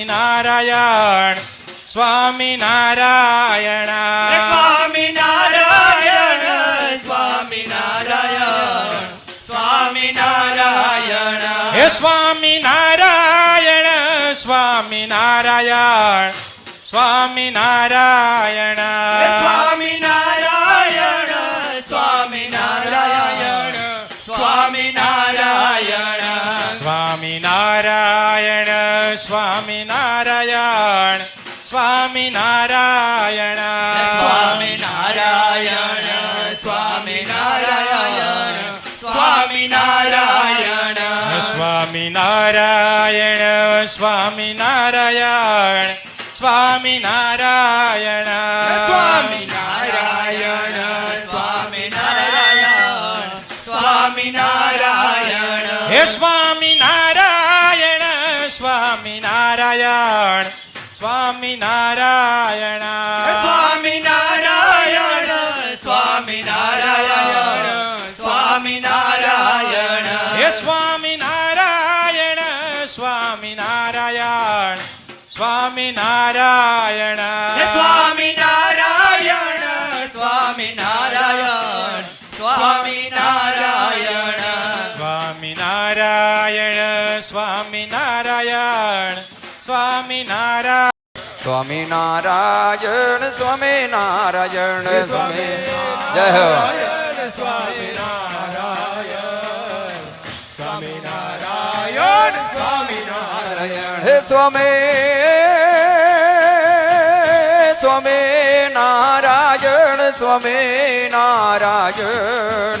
સ્વામી નારાયણ સ્વામી નારાયણ સ્વામી નારાયણ સ્વામી નારાયણ સ્વામી નારાયણ હે સ્વામી નારાયણ સ્વામી નારાયણ સ્વામી નારાયણ સ્વામિનારાયણ સ્વામિનારાયણ સ્વામી નારાયણ. સ્વામી નારાયણ સ્વામી નારાયણ સ્વામી નારાયણ. સ્વામી નારાયણ હે સ્વામિનારાયણ સ્વામિનારાયણ સ્વામિનારાયણ. સ્વામિનારાયણ સ્વામિનારાયણ સ્વામિનારાયણ. હે સ્વામિનારાયણ સ્વામિનારાયણ સ્વામિનારાયણ. સ્વામિનારાયણ સ્વામિનારાયણ સ્વામિનારાયણ. સ્વામિનારાયણ. સ્વામી નારાયણ સ્વામી નારાયણ. સ્વામી નારાયણ સ્વામી નારાયણ સ્વામી જય સ્વામી નારાયણ. સ્વામી નારાયણ સ્વામી નારાયણ. હે સ્વામી સ્વામી નારાયણ સ્વામી નારાયણ.